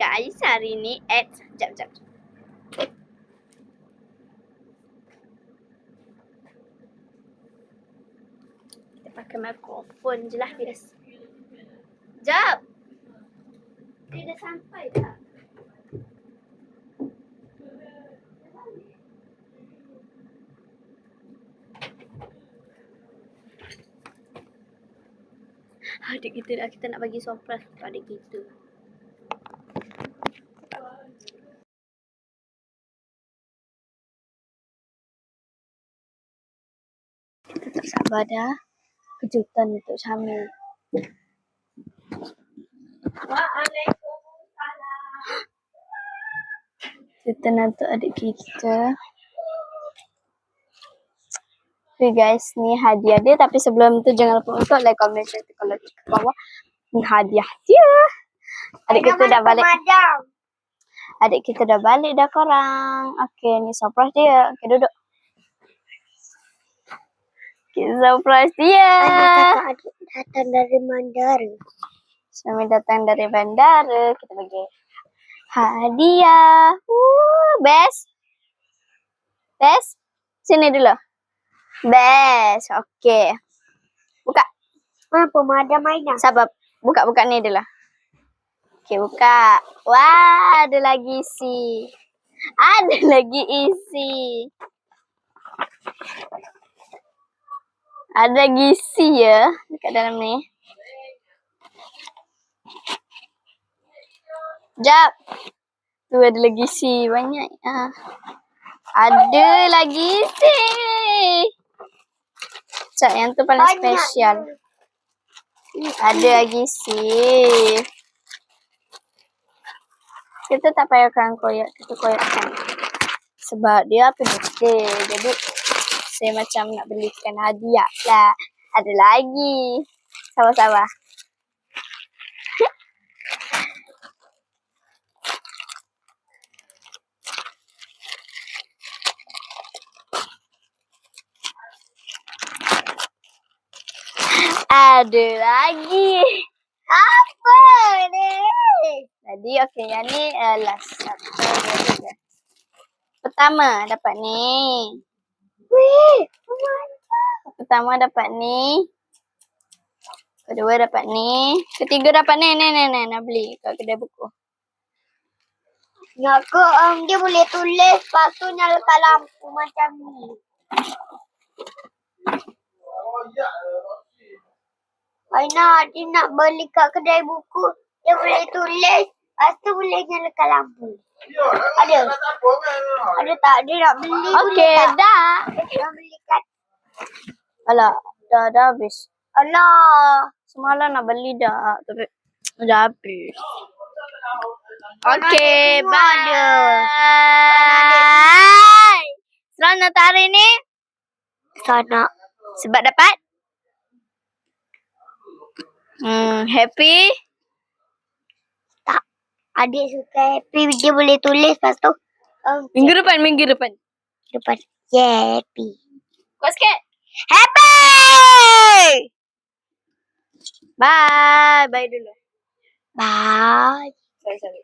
Guys, hari ni at... Sekejap, sekejap. Kita pakai mikrofon je lah, bias. Sekejap. Dia dah sampai dah. Adik kita dah kita nak bagi surprise adik kita. Kita tak sabar dah. Kejutan untuk Syamil. Kita nak untuk adik kita. Okay guys, ni hadiah dia. Tapi sebelum tu jangan lupa untuk like, comment, share kalau ke bawah. Ni hadiah dia. Adik kita dah balik. Adik kita dah balik dah korang. Okay, ni surprise dia. Okay, duduk. Okay, surprise dia. Kakak datang dari Mandara. Kami datang dari bandara. Kita bagi hadiah. Woo, best. Best. Sini dulu. Best. Okay. Buka. Apa madam mainan? Sabar. Buka-buka ni dulu. Okay, buka. Wah, ada lagi isi. Ada lagi isi. Ada lagi isi ya dekat dalam ni. Jap. Tu ada lagi isi banyak. Ah. Ada lagi isi. Cak yang tu paling Banyak. spesial. Ada lagi isi. Kita tak payahkan koyak, kita koyakkan. Sebab dia birthday. Jadi saya macam nak belikan hadiah lah. Ada lagi. Sabar-sabar. Ada lagi. Apa ni? Jadi okey yang ni uh, last satu. Pertama dapat ni. Pertama dapat ni. Kedua dapat ni. Ketiga dapat ni. Ni ni ni nak beli kat kedai buku. Nak ke um, dia boleh tulis lepas tu nyalakan lampu macam ni. Aina, dia nak beli kat kedai buku. Dia boleh tulis. Lepas tu boleh nyalakan lampu. Ada? Ada tak? Dia nak beli boleh Okey dah. Dia nak beli kat... Alah dah dah habis. Alah. Semalam nak beli dah. Tapi dah habis. Okey, ada. bye. Selamat hari ni. Sana. Sebab dapat? Hmm, happy? Adik suka happy. Dia boleh tulis lepas tu. Um, Minggu depan, minggu depan. depan. Yeah, happy. Kuat sikit. Happy! Bye. Bye dulu. Bye. Sorry, sorry.